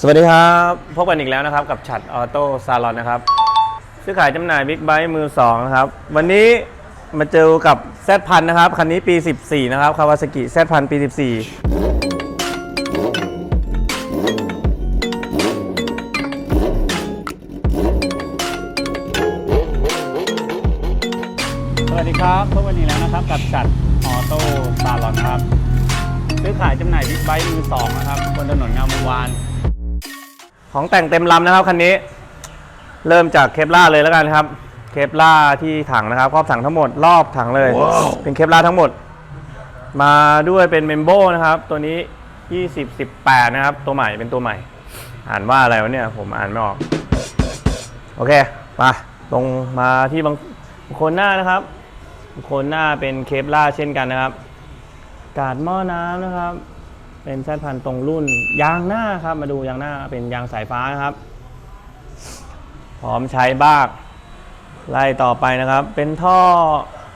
สวัสดีครับ พบกันอีกแล้วนะครับ กับฉัดออโต้ซาลอนนะครับ ซื้อขายจำหน่ายบิ๊กไบค์มือ2นะครับ วันนี้มาเจอกับ Z พันนะครับ คันนี้ปี 14 นะครับคาวาซากิ Z พันปี 14สวัสดีครับพบกันอีกแล้วนะครับกับจัดออโต้ซาลอนนะครับ ซื้อขายจำหน่ายบิ๊กไบค์มือสองนะครับ บนถนนงามวงวาน ของแต่งเต็มลำนะครับคันนี้ เริ่มจากเคปล่าเลยแล้วกันครับ เคปล่าที่ถังนะครับครอบถังทั้งหมดรอบถังเลย เป็นเคปล่าทั้งหมด มาด้วยเป็นเมมโบนะครับ ตัวนี้ 20 18 นะครับ ตัวใหม่เป็นตัวใหม่ อ่านว่าอะไรวะเนี่ย ผมอ่านไม่ออก โอเคมาลงมาที่บางโคนหน้านะครับโคนหน้าเป็นเคปล่าเช่นกันนะครับ กาดหม้อน้ำนะครับ เป็นแซดพันตรงรุ่นยางหน้าครับ มาดูยางหน้าเป็นยางสายฟ้านะครับ พร้อมใช้บ้างไล่ต่อไปนะครับ เป็นท่อ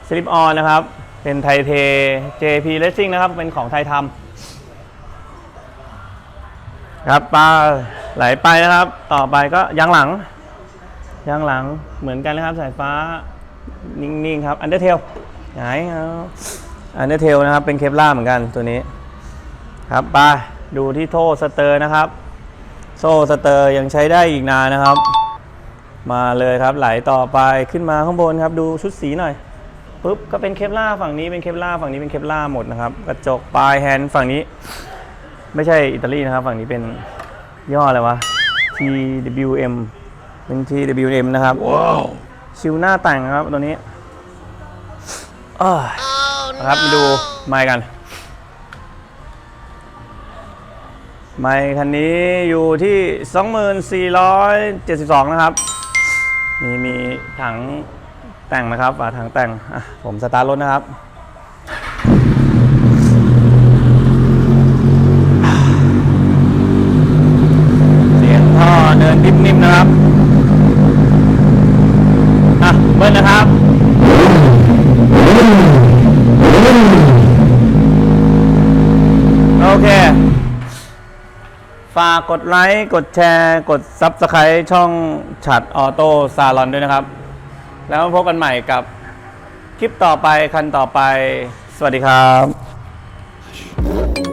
สลิปออนนะครับ เป็นไทเท JP Racing นะครับ เป็นของไทยทำครับปลาไหลไปนะครับ ต่อไปก็ยางหลัง ยางหลังเหมือนกันนะครับ สายฟ้านิ่งๆครับอันเดอร์เทลไหนเอาอันเดอร์เทลนะครับ เป็นเคปล่าเหมือนกันตัวนี้ ครับไปดูที่โทสเตอร์นะครับ โซ่สเตอร์ยังใช้ได้อีกนานนะครับ มาเลยครับไหลต่อไปขึ้นมาข้างบนครับ ดูชุดสีหน่อยปุ๊บก็เป็นเคปล่าฝั่งนี้เป็นเคปล่าฝั่งนี้เป็นเคปล่าหมดนะครับ กระจกปลายแฮนด์ฝั่งนี้ ไม่ใช่อิตาลีนะครับ ฝั่งนี้เป็นย่ออะไรวะ TWM เป็น TWM นะครับชิวหน้าแต่งครับตัวนี้อ้าวนะครับมาดูไมค์กัน ไมค์คันนี้อยู่ที่ 2472 นะครับมีมีถังแต่งนะครับฝาถังแต่งผมสตาร์ทรถนะครับ เสียงท่อเดินนิ่มๆนะครับ อะ เบิ้ลนะครับ ฝากกดไลค์ กดแชร์ กดซับสไคร b ์ช่องฉัดออโต้ซาลอนด้วยนะครับ แล้วพบกันใหม่กับคลิปต่อไปคันต่อไป สวัสดีครับ